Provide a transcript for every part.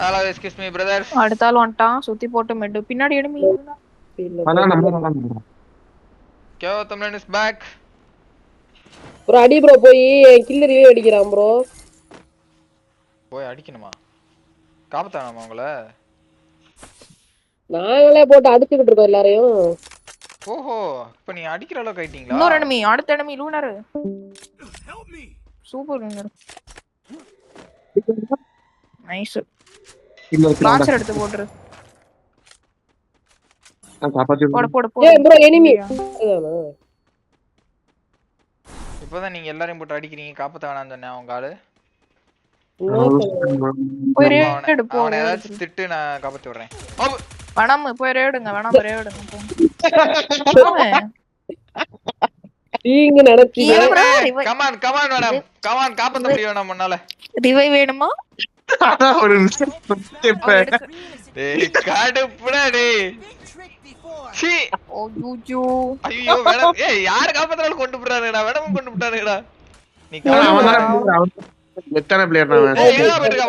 Hello excuse me brothers அடுத்த ஆள் வந்துட்டான் சுத்தி போட்டு மெட்டு. பின்னாடி எடுமி. அதான் நம்ம இஸ் பேக் ப்ரோ அடி ப்ரோ போய் கில்லர் ரிவே அடிக்கிறான் ப்ரோ போய் அடிக்கணுமா? காப்பாத்தானாமா உங்கள? நாங்களே போட்டு அடிச்சுக்கிட்டு இருக்கோம் எல்லாரையும். ஓஹோ இப்ப நீ அடிக்கிற அளவுக்கு ஆயிட்டீங்களா? இன்னொரு enemy. அடுத்த enemy lunar. Super lunar. Nice. Launcher எடுத்து போட்டுரு. நான் காப்பாத்தி போடு போடு இப்பதான் நீங்க எல்லாரையும் போட்டு அடிக்கிறீங்க. காப்பாத்த வேணாம்னு சொன்னேன் உங்க ஆளு போய் அவனை- ரேட் எடு போ அவனை ஏதாச்சும் திட்டு நான் காப்பாத்தி விடுறேன். ஓ, வேணாம் போய் ரேடுங்க வேணாம் ரேடுங்க நீங்க நினைச்சீங்க come on மேடம் on காப்பாத்த முடியும் நம்ம முன்னால. ரிவை வேணுமா? ஒரு டேய் கடுப்புடா டேய். சீ. ஓ யூஜூ ஐயோ மேடம் ஏய் யாரு காப்பாத்துறாலும் கொண்டு போறானுடா மேடம் கொண்டு போட்டானுடா நீ எத்தனை பிளேயர்?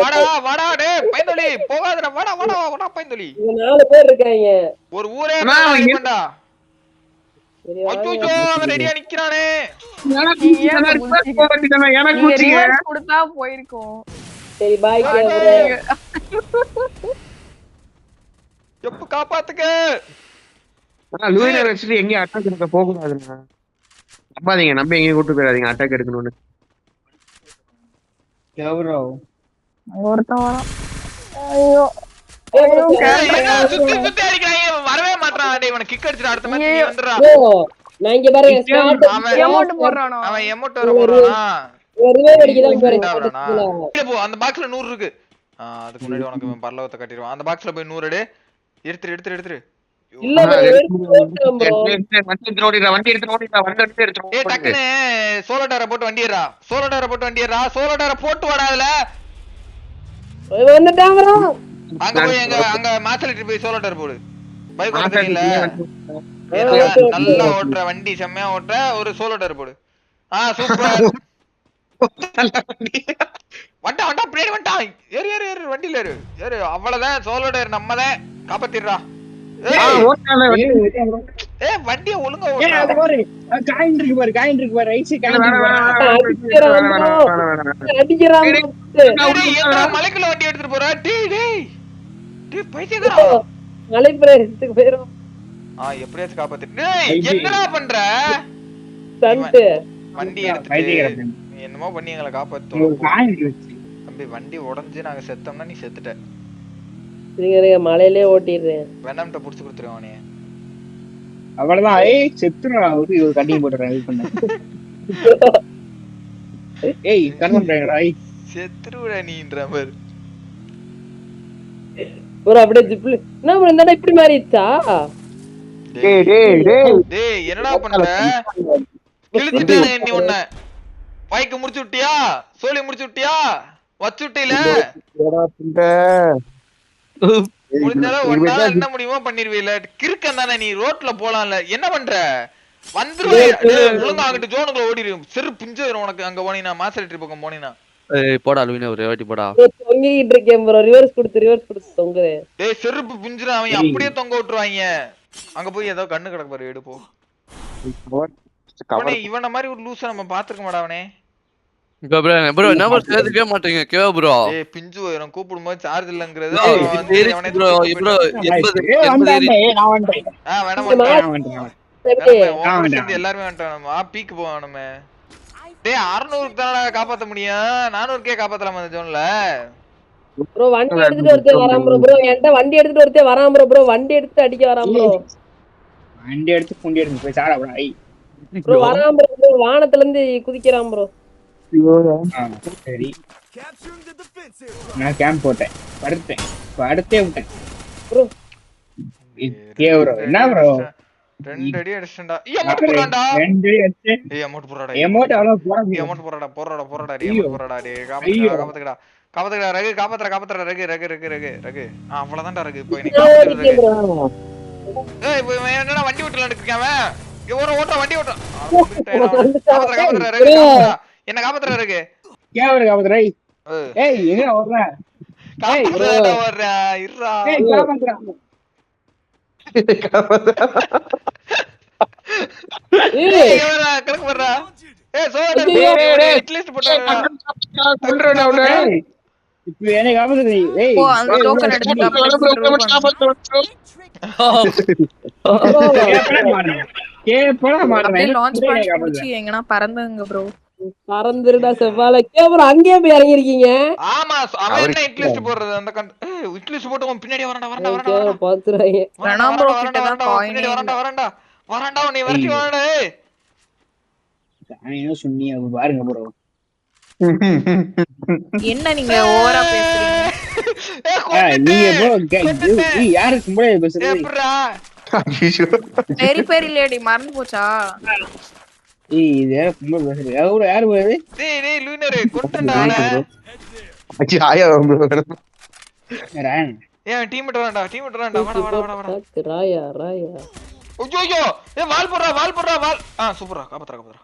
வாடா வாடா டேய் பைந்தொலி. போகாதடா வாடா வாடா வாடா பைந்தொலி. இங்க நாலு பேர் இருக்காங்க. ஒரு ஊரே வாங்க. அச்சோ அவன் ரெடியா நிக்கிறானே. எனக்கு கொடுத்தா போயிருக்கும். சரி பாய் எப்ப காப்பாத்துக்க ஆனா லூயினர் வச்சுட்டு எங்கேயும் அட்டாக் எடுக்க போக கூடாதுண்ணா நம்பாதீங்க நம்ம எங்கேயும் கூட்டு போயிடாதீங்க அட்டாக் எடுக்கணும்னு. எவ்வளோ ஒருத்தன் வரான். ஐயோ. வரவே மாட்றான். டேய் இவனை கிக் அடிச்சுடா அடுத்த மேட்ச் நீ ஐயோ. வந்துடுறா. ப்ரோ நான் இங்க அவன் எமௌண்ட் போடுறானோ? அவன் எமௌண்ட் வர போறானா? அந்த பாக்ஸ்ல நூறு இருக்கு. அதுக்கு முன்னாடி உனக்கு பரலவத்தை கட்டிடுவான். அந்த பாக்ஸ்ல போய் நூறு எடு. எடுத்துரு எடுத்துரு எடுத்துரு. சோலோ டயரை போட்டு வண்டி ஏறா சோலோ டயரை போட்டு வண்டி ஏறா சோலோ டயரை போட்டு வாடா அதுல. அங்க போய் எங்க அங்க மாத்தலிட்டு போய் சோலோ டயர் போடு. பைக் ஓட்ட மாத்தாடி தெரியல வண்டி ஏய், ஆ, நல்லா- ஓட்டுற வண்டி செம்மையா ஓட்டுற ஒரு சோலோ டயர் போடு. ஆ சூப்பர் வண்டி. வண்டா பின்னாடி வண்டா. ஏறு ஏறு ஏறு வண்டியில ஏறு. ஏறு அவ்வளவுதான். சோலோ டயர் நம்ம தான் காப்பாத்திடுறா வண்டியை ஒழுங்கா ஏய், ஓட்டுறா அது பாரு. காயின் இருக்கு பாரு காயின் இருக்கு பாரு. என்னடா மலைக்குள்ள வண்டி எடுத்துட்டு போற? டேய் டேய். டேய் பைத்தியக்காரா. மலைப்பிரதேசத்துக்கு போயிரும். ஆ எப்படியாச்சும் காப்பாத்து டேய் என்னடா பண்ற? வண்டி எடுத்துட்டு பைத்தியக்காரன். நீ என்னமோ பண்ணி எங்களை ஒரு வச்சு. தம்பி வண்டி உடைஞ்சு நாங்க செத்தோம்னா நீ செத்துட்ட. இருங்க இருங்க மலையிலே ஓட்டிடுறேன். வெனம்ட்ட புடிச்சு கொடுத்துருவோம் நீ அவ்வளவுதான். ஏய் செத்துறா ஒரு ஒரு கட்டிங் போட்டுறேன் வெயிட் பண்ண. ஏய் கன்ஃபார்ம் பண்ணிடுறா ஏய். செத்துருவிட நீன்ற மாதிரி. ப்ரோ அப்படியே ஜிப்ல என்ன இடம் இப்படி மாறிடுச்சா? டேய், டேய், டேய். டேய் என்னடா பண்ற? கிழிச்சிட்டானே நீ உன்ன. பைக்கு முடிச்சு விட்டியா? சோலி முடிச்சு விட்டியா? வச்சு விட்டில? முடிஞ்சாலும் ஒன்னால என்ன முடியுமோ பண்ணிருவீல. கிறுக்கன் தானே நீ? ரோட்ல போலாம்ல. என்ன பண்ற? வந்துருவே. ஒழுங்கா அங்கிட்டு ஜோனுக்குள்ள ஓடிடு சிறு புஞ்சு உனக்கு. அங்க போனீங்கன்னா மாசல் ட்ரிப் பக்கம் போனீங்கன்னா ஏய் போடா அலுமினியம் ஒரு வாட்டி போடா. bro, தொங்கிட்டு இருக்கேன் ப்ரோ ரிவர்ஸ் கொடுத்து ரிவர்ஸ் கொடுத்து தொங்குறேன் டேய் செருப்பு புஞ்சுறான் அவன் அப்படியே தொங்க விட்டுருவாங்க. அங்க போய் ஏதோ கண்ணு கிடக்கு பாரு எடுப்போ. cover. அவனே இவன மாதிரி ஒரு லூச நம்ம பாத்துக்க மாட்டா அவனே ப்ரோ என்ன ப்ரோ சேர்த்துக்கவே மாட்டீங்க. கேவா ப்ரோ ஏய் பிஞ்சு வரும் கூப்பிடும் போது சார்ஜ் இல்லங்கிறது அவன் ப்ரோ ப்ரோ போயிட்டான். எண்பது ஏய் எண்பது வந்தேன் ஏறி ஏய் நான் வந்துட்டேன் ஆ வேணாம் நான் வேண்டாம். எல்லாருமே வந்துட்டோம் ஆ பீக்கு போவானுமே டேய் அறுநூறுக்கு தானடா காப்பாத்த முடியும்? நானூறுக்கே காப்பாத்தலாமா இந்த ஜோன்ல ப்ரோ வண்டி எடுத்துட்டு ஒருத்தன் வரான் ப்ரோ ப்ரோ என்கிட்ட வண்டி எடுத்துட்டு ஒருத்தன் வரான் ப்ரோ ப்ரோ வண்டி எடுத்துட்டு அடிக்க வரான் ப்ரோ வண்டி எடுத்து குண்டி எடுத்து போய் சாடா ப்ரோ ஐ ப்ரோ வரான் ப்ரோ வானத்துல இருந்து குதிக்கிறான் ப்ரோ. சரி. நான் கேம்ப் போட்டேன். படுத்தேன். படுத்தே விட்டேன். ப்ரோ. ஏ ப்ரோ. என்ன ப்ரோ? ரெண்டு அடி அடிச்சிட்டா ஏய் அமௌண்ட் போடுறான்டா. ரெண்டு அடிச்சு. ஏய் அமௌண்ட் போடுறாடா எமோட் அவ்வளவு போட அமௌண்ட் போடுறாடா போடுறாடா போடுறாடா ஐயோ. அமௌண்ட் போடுறாடா டேய் ரகு காப்பாத்துற காப்பாத்துற ரகு ரகு ரகு ரகு ரகு. ஆ அவ்வளவுதான்டா ரகு. இப்போ நீ ஓடிட்டேன் ரகு ஏய் என்னடா வண்டி ஓட்டலாம் இருக்கேன் ஒரு ஓட்ட வண்டி ஓட்ட. என்ன காப்பாத்துற ரகு ஏன் ப்ரோ காப்பாத்துற? ஏய், எங்க காப்பாத்தாடா வர்றா இருடா. ஏய் காப்பாத்துறா. சோடா அவனை. இப்ப என்னை காப்பாத்துற ஏய் ஓ அந்த டோக்கன் பண்ணி காப்பாத்துற. எங்கன்னா பறந்துங்க ப்ரோ பறந்துருடா செவ்வாழை. கேபுரம் அங்கேயே போய் இறங்கிருக்கீங்க ஆமா அவன் என்ன இட்லிஸ்ட் போடுறது? அந்த இட்லிஸ்ட் போட்டு உன் பின்னாடி வரண்டா வரண்டா வரண்டா வரண்டா பாத்துறாங்க வரண்டா, வேணாம் bro, வரண்டா, கிட்ட தான் ஏய். பாருங்க ப்ரோ என்ன நீங்க ஓவரா பேசுறீங்க? லேடி மறந்து போச்சா ஏய் இது யாரு பேசுறது யாரு யாரு போகுது டேய் டேய் லூனரு ஆயா. ராயன் ஏன் வாடா வாடா வாடா வாடா ராயா ராயா ஐயோ ஐயோ வால் போடுறா வால் போடுறா வால் ஆ சூப்பரா காப்பாத்துறா காப்பாத்துறா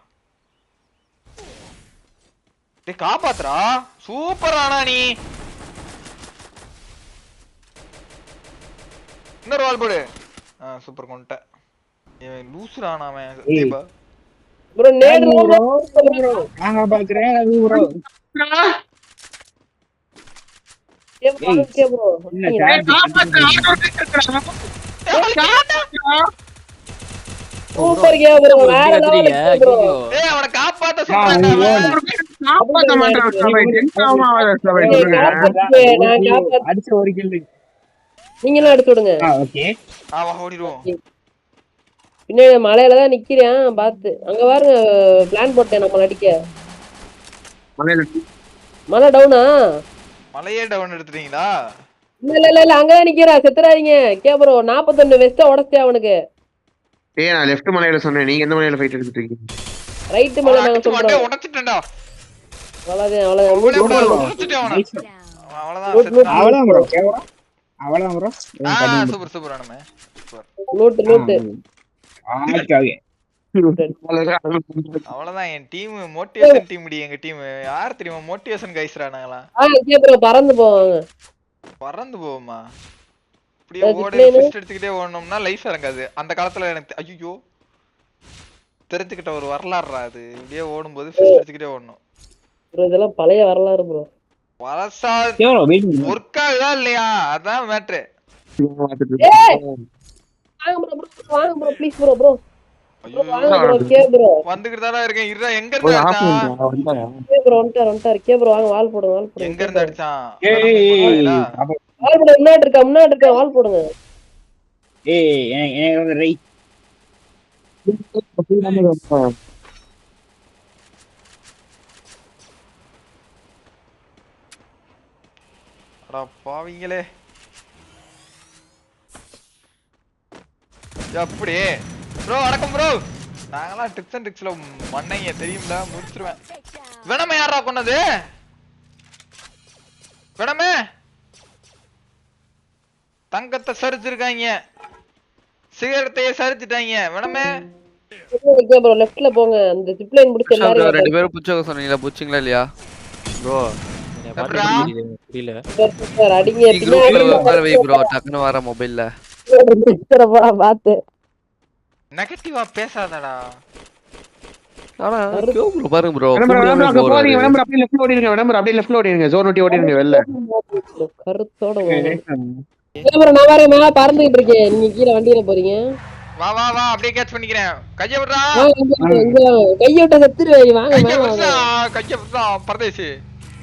டேய் காப்பாத்துறா சூப்பரானா நீ இன்னொரு வால் போடு. ஆ சூப்பர் கொண்டுட்ட இவன் அவன் ஏய். தீபா ப்ரோ நேடு ப்ரோ. நான் காப்பாத்துறேன் அது ப்ரோ வேற லெவல் ஏய் அவனை காப்பாத்த நான். காப்பாத்த மாட்டான் சபை. சபை. நான் காப்பாத்து அடிச்ச ஒரு கில்லு நீங்களும் எடுத்து விடுங்க. ஆ ஓகே. ஆ வா ஓடிடுவோம். பின்னாடி மலையில தான் நிக்கிறேன் பாத்து அங்க பாருங்க பிளான் போட்டேன் நம்ம அடிக்க. மலையில மலை டவுனா மலையே டவுன் எடுத்துட்டீங்களா? இல்ல இல்ல இல்ல இல்ல அங்கதான் நிக்கிறேன் செத்துறாதீங்க. கே ப்ரோ நாப்பத்தொன்னு வெஸ்ட உடச்சிட்டேன் அவனுக்கு. ஏய் நான் லெஃப்ட் மலையில சொன்னேன் நீங்க எந்த மலையில ஃபைட் எடுத்துட்டு இருக்கீங்க ரைட்டு மலை மாட்டே சொல்றோம் உடைச்சிட்டேன்டா. அவ்வளவுதான் அவ்வளவுதான். அவ்வளவுதான் ப்ரோ கேவலம். அவ்வளவுதான் ப்ரோ ஆ சூப்பர் சூப்பர் அண்ணமே லூட்டு லூட்டு ஓகே ஓகே அவ்வளவுதான் என் டீம் மோட்டிவேஷன் டீம் டி எங்க டீம் யார் தெரியுமா மோட்டிவேஷன் கைஸ்ரா ஆ ப்ரோ பறந்து போவாங்க. பறந்து போவோமா? இப்படியே அது ஓடி எடுத்துக்கிட்டே ஓடணும்னா லைஃப் இறங்காது. அந்த காலத்துல எனக்கு ஐயோ தெரிஞ்சுக்கிட்ட ஒரு வரலாறுடா அது. இப்படியே ஓடும்போது ஃபிஸ்ட் எடுத்துக்கிட்டே ஓடணும். இதெல்லாம் பழைய வரலாறு ப்ரோ பழசா கேவலம் வெயிட் ஒர்க் ஆகுதா இல்லையா அதான் மேட்ரு வாங்க ப்ரோ ப்ரோ வாங்க ப்ரோ ப்ளீஸ் ப்ரோ ப்ரோ ஐயோ வாங்க ப்ரோ கே ப்ரோ வந்துகிட்டு தானே இருக்கேன் இருடா எங்க இருந்து அடிச்சான் கே ப்ரோ வந்துட்டார் வந்துட்டார் கே ப்ரோ வாங்க வால் போடுங்க வால் எங்க இருந்து அடிச்சான் ஏய் வால் போடுங்க முன்னாடி இருக்கா முன்னாடி இருக்கா வால் போடுங்க ஏய் வந்து ரைட் பாவிங்களே. எப்படி ப்ரோ வணக்கம் ப்ரோ நாங்களாம் டிப்ஸ் அண்ட் ட்ரிக்ஸ்ல மண்ணைங்க தெரியும்ல முடிச்சிருவேன். வேணாமே யாரா கொன்னது? வேணாமே? தங்கத்தை சரிச்சிருக்காங்க. சிகரத்தையே சரிச்சிட்டாங்க. ப்ரோ லெஃப்ட்ல போங்க. அந்த ஜிப் லைன் பிடிச்ச bro, எல்லாரும் ரெண்டு பேரும் புடிச்சவங்க சொன்னீங்களா புடிச்சிங்களா இல்லையா? ப்ரோ? புரியல. சார் அடிங்க நீ குரூப்ல பின்னாடி உட்கார வை ப்ரோ டக்குன்னு வர மொபைல்ல பாத்து. நெகட்டிவா பேசாதடா. ஆனா ப்ரோ பாருங்க ப்ரோ விளம்பரம் விளம்பரம் அங்க போறீங்க விளம்பரம் அப்படியே லெஃப்ட் ஓடிடுங்க விளம்பரம் அப்படியே லெஃப்ட் ஓடிடுங்க ஜோன் ஒட்டி ஓடிடுங்க வெளில. கருத்தோட கேமரா நான் பாருங்க மேல பறந்துகிட்டு இருக்கேன். நீங்க கீழே வண்டியில போறீங்க. வா வா வா அப்படியே கேட்ச் பண்ணிக்கிறேன். கைய விடுறா. கையை விட்ட செத்துருவேன். வாங்க கைய விடுறா. கைய விடுறா பரதேசி.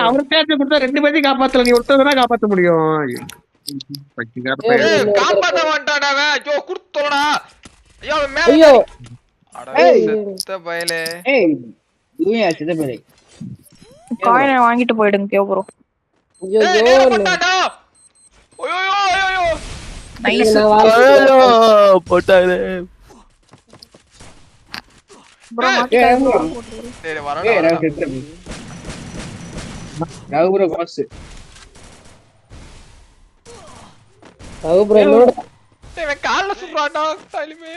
அவர் பேச்ச கொடுத்தா? ரெண்டு பேத்தையும் காப்பாத்தல நீ ஒருத்தர் தான் காப்பாத்த முடியும். காப்பாத்த மாட்டான்டா அவன். ஐயோ குடுத்தோடா ஐயோ மேல ஐயோ. அட ஏய். செத்த பயலே. ஏய் தூயா சித பேரே காயினை வாங்கிட்டு போயிடுங்க கே ப்ரோ ஐயோ ஐயோ போட்டாரு ப்ரோ. சரி வரணும் Raghu bro boss Raghu bro என்னோட டேய், கால்ல தாலிமே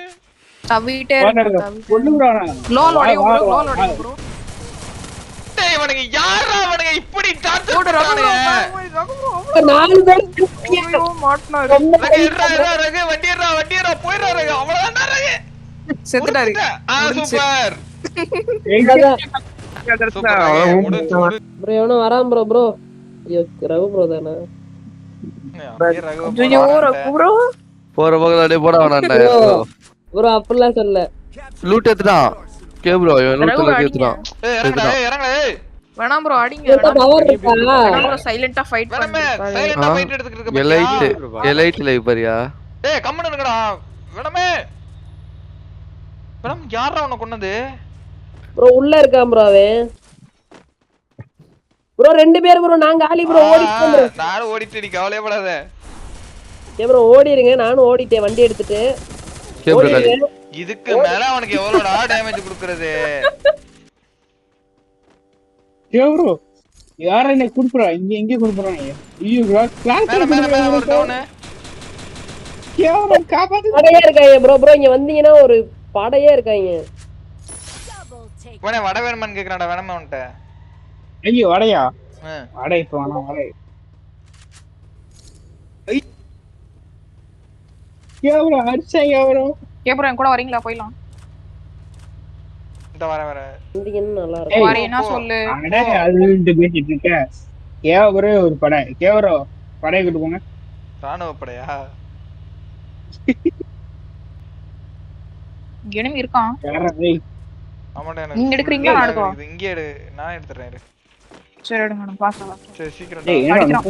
தவிட்டே லோல். டேய் யாரா இப்படி டார்ச்சர் bro. நாலு பேர் ஐயோ, மாட்டினாரு. ரகு ரகு வண்டி இருடா வண்டி இருடா போயிடுறா ரகு. அவ்வளவுதான் ரகு. செத்துட்டாரு சூப்பர். ப்ரோ எவனோ வரான் ப்ரோ ப்ரோ. ஐயோ ரகு ப்ரோ தானே. ஐயோ, ரகு bro. போற பக்கம் அப்படியே போட ப்ரோ அப்படிலாம் லூட் கே ப்ரோ இவன் லூட் ரகு அடிங்க. எடுத்துட்டான் ஏய் இறங்குடா ஏய் இறங்குடா ஏய். வேணாம் ப்ரோ அடிங்க பவர் இருக்கா? வேணாம் பண்ணிட்டு சைலண்டா. ஃபைட் எடுத்துக்கிட்டு இருக்க எலைட் பாத்தியா? எலைட் லைவ் பாரியா? ஏய் கம்முனு இருங்கடா. வேணாமே. வேணாம் யாரா உன்னை கொன்னது? ப்ரோ உள்ள இருக்கான் ப்ரோ அவன். ப்ரோ ரெண்டு பேர் ப்ரோ நாங்க ஆலி ப்ரோ ஓடிட்டோம் ப்ரோ. ஆ, நானும் ஓடிட்டு நீ கவலையப்படாத. ஏ ப்ரோ ஓடிடுங்க நானும் ஓடிட்டேன் வண்டி எடுத்துட்டு. இதுக்கு மேல அவனுக்கு எவ்வளவுடா டேமேஜ் கொடுக்கறது? ஏ ப்ரோ யார என்ன குடுக்குறா இங்க எங்க குடுக்குறாங்க ஐயோ ப்ரோ கிளாஸ் மேல மேல மேல ஒரு டவுனு கேவல காப்பாத்து படையே இருக்காங்க ப்ரோ ப்ரோ இங்க வந்தீங்கன்னா ஒரு படையே இருக்காங்க. வட வேணுமான்னு கேக்குறான்டா வேணாமே உன்ட்ட ஐயோ வடையா. வடை இப்ப வேணாம் வடை. அடிச்சாங்க எவ்வளோ? ஏன் bro, என் கூட வரீங்களா? போயிடலாம். இந்த வர வர. நல்லா. சொல்லு. அட அது பேசிட்டு இருக்க. கேவரோ ஒரு படை. கேவரோ படையை கூட்டு போங்க. ராணுவ படையா? Enemy இருக்கான். ஏய் ஆமாடா நீங்க எடுக்குறீங்களா, நான் எடுக்கவா? இது இங்கே எடு. நான் எடுத்துறேன் இரு. சரி எடுங்க நான் பாக்கலாம் சரி சீக்கிரம். என்னடா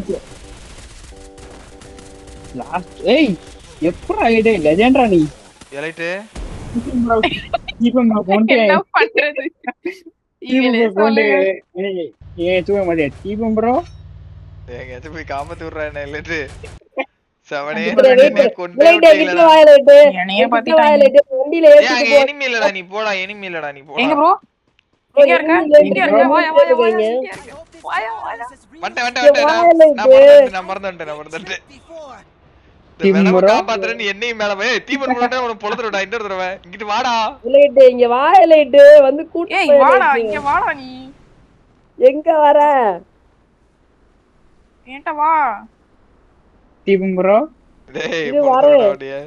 லாஸ்ட் ஏய் எப்படா ஐடே லெஜெண்டரா நீ. எலைட்டு இப்போ நான் கொண்டே என்ன பண்றது? இப்போ கொண்டே சொல்லுங்க. ஏய் தூங்க மாட்டே தீபம் ப்ரோ டேய், எங்கேயாச்சும் போய் காப்பாத்தி விட்றா என்ன இல்லட்டு செவனே எனிமி இல்லடா நீ போடா எனிமி இல்லடா நீ எங்க போடா ப்ரோ எங்க இருக்க வாயா வாயா வாயா வந்துட்டேன் வந்துட்டேன் என்னையும் மேல போய் தீபன் கூட உனக்கு பொழுதுடா இன்னொரு தடவை இங்கிட்டு வாடா லைட் இங்க வாய லைட் வந்து கூட்டு ஏய் வாடா. இங்க வாடா நீ எங்க வர வா தீபம் ப்ரோ டேய் இரு, பொறுத்துடா வரேன். அப்படியே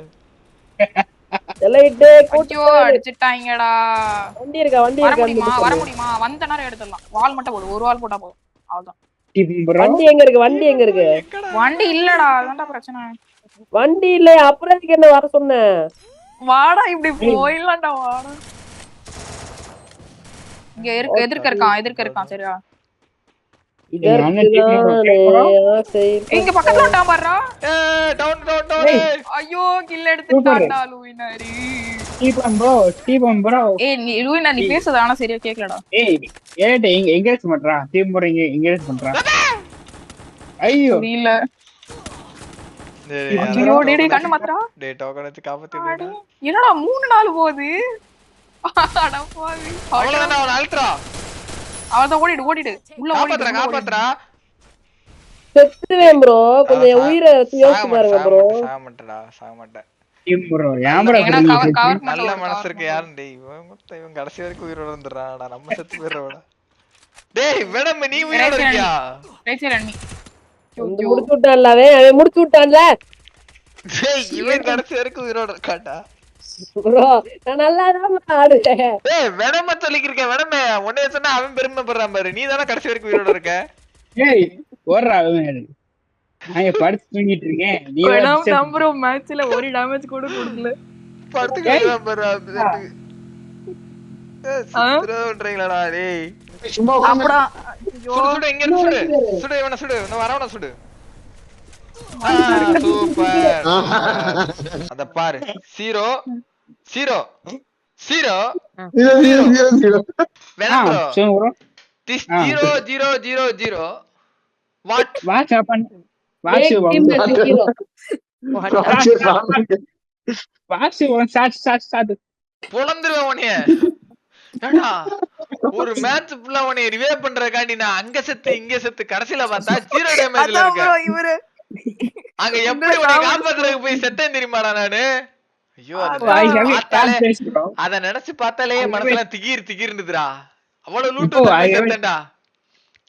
லைட் கூட்டு ஐயோ அடிச்சிட்டாங்கடா. வண்டி இருக்கா வண்டி வர இருக்கா முடியுமா? வர முடியுமா? வந்த நேரம் எடுத்துடலாம். வால் மட்டும் போடு. ஒரு வால் போட்டா போதும். அவ்வளவுதான். தீபம் ப்ரோ வண்டி எங்க இருக்கு? வண்டி எங்க இருக்கு? வண்டி இல்லடா. அதான்டா பிரச்சனை. வண்டி இல்ல. அப்புறம் என்ன வர சொன்னேன் வாடா இப்படி போயிடலாம்டா வாடா. இங்க இருக்கு எதிர்க்க இருக்கான் எதிர்க்க இருக்கான் சரியா? இங்க பக்கத்துல வந்துட்டான் பாருடா ஏய் டவுன் டவுன் டவுன். ஐயோ கில் எடுத்துட்டான்டா லூயினாரி. தீபம் ப்ரோ தீபம் ப்ரோ ஏய் நீ லூயினா நீ பேசுறது ஆனா சரியா கேக்கலடா. ஏய் எங்க எங்கேஜ் பண்றா? ப்ரோ எங்கேஜ் பண்றா? ஐயோ. டேய் ஐயோ டேய் டேய் கண்ணு டேய் டோக்கன். என்னடா மூணு நாள் போகுது? அட அவன் அல்ட்ரா அவன்தான் ஓடிடு ஓடிடு. உள்ள ஓடிடு காப்பாத்துறா செத்துவேன் ப்ரோ கொஞ்சம் உயிரை யோசிச்சு பாருங்க ப்ரோ சாக மாட்டேன்டா சாக மாட்டேன் நல்ல மனசு இருக்கு. யாரும் டேய் இவன் கடைசி வரைக்கும் உயிரோட வந்துடுறான்டா நம்ம செத்து போயிடுறோம்டா. டேய் வேணாம் நீ உயிரோட இருக்கியா. முடிச்சு விட்டான்ல அவன் முடிச்சு விட்டான்ல. டேய் இவன் கடைசி வரைக்கும் உயிரோட இருக்கான்டா. ப்ரோ நான் நல்லா தான் ஆடுறேன் உன்னைய சொன்னா அவன் பெருமைப்படுறான் பாரு. நீ தானே கடைசி வரைக்கும் உயிரோட இருக்க? ஏய் ஓடுறா அவன் நான் இங்க படுத்து தூங்கிட்டு இருக்கேன். நீ வேணாம் வந்து தான் bro, match ல ஒரு damage கூட கொடுக்கல. பாரு அப்படா, ஐயோ. சுடு சுடு எங்க இருந்து சுடு. சுடு இவனை சுடு. இன்னும் வரவன சுடு. சூப்பர். அத பாரு. ஜீரோ ஜீரோ ஜீரோ வேணாம் bro. சொல்லுங்க ப்ரோ This ஆ. zero zero zero. Zero. What? Watch start, start. பொழந்துருவேன் உன்னைய. ஏடா ஒரு மேட்ச் ஃபுல்லா உன்னைய ரிவே பண்றதுக்காண்டி நான் அங்க செத்து இங்க செத்து கடைசில பார்த்தா ஜீரோ டேமேஜ்ல இருக்க அங்க எப்படி உன்னை காப்பாத்துறதுக்கு போய் செத்தேன் தெரியுமாடா நானு? ஐயோ அது நினைச்சு பார்த்தாலே மனசுல திகீர் திகீர்னுதுடா. அவ்வளவு லூட்டு செத்தேன்டா.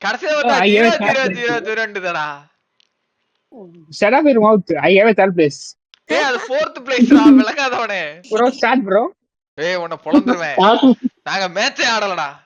கடைசில பார்த்தா ஜீரோ ஜீரோ ஜீரோ ஜீரோண்டுதாடா Shut up your mouth. I have a third place. ஏய் அது ஃபோர்த் பிளேஸ்டா விளங்காதவனே. Bro, start, bro. ஏய் உன்னை பொழந்துருவேன். நாங்க மேட்சே ஆடலடா.